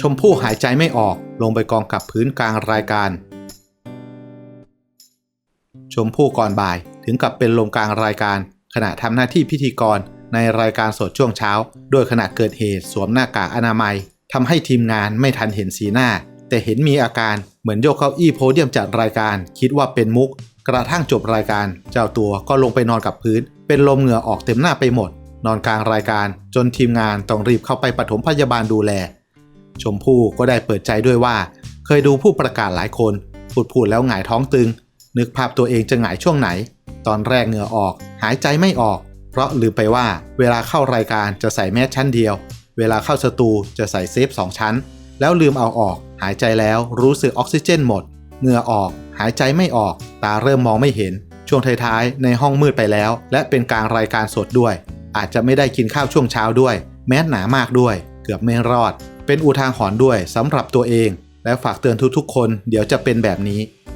ชมพู่หายใจไม่ออกลงไปกองกับพื้นกลางรายการ ชมพู่ก่อนบ่ายถึงกับเป็นลมกลางรายการ ขณะทำหน้าที่พิธีกรในรายการสดช่วงเช้า โดยขณะเกิดเหตุสวมหน้ากากอนามัยทำให้ทีมงานไม่ทันเห็นสีหน้า แต่เห็นมีอาการเหมือนโยกเก้าอี้โพเดียมจัดรายการ คิดว่าเป็นมุก กระทั่งจบรายการ เจ้าตัวก็ลงไปนอนกับพื้น เป็นลมเหงื่อออกเต็มหน้าไปหมด นอนกลางรายการ จนทีมงานต้องรีบเข้าไปปฐมพยาบาลดูแล ชมพู่ก็ได้เปิดใจด้วยว่า เคยดูผู้ประกาศหลายคน พูดพูดแล้วหงายท้องตึง นึกภาพตัวเองจะหงายช่วงไหน ตอนแรกเหงื่อออก หายใจไม่ออก เพราะลืมไปว่า เวลาเข้ารายการจะใส่แมสชั้นเดียว เวลาเข้าสตูจะใส่เซฟสองชั้น แล้วลืมเอาออก หายใจแล้วรู้สึกออกซิเจนหมด เหงื่อออก หายใจไม่ออก ตาเริ่มมองไม่เห็น ช่วงท้ายๆในห้องมืดไปแล้ว และเป็นกลางรายการสดด้วย อาจจะไม่ได้กินข้าวช่วงเช้าด้วย แมสหนามากด้วย เกือบไม่รอด เป็นอุทาหรณ์ด้วยสำหรับตัวเอง และฝากเตือนทุกๆ คน เดี๋ยวจะเป็นแบบนี้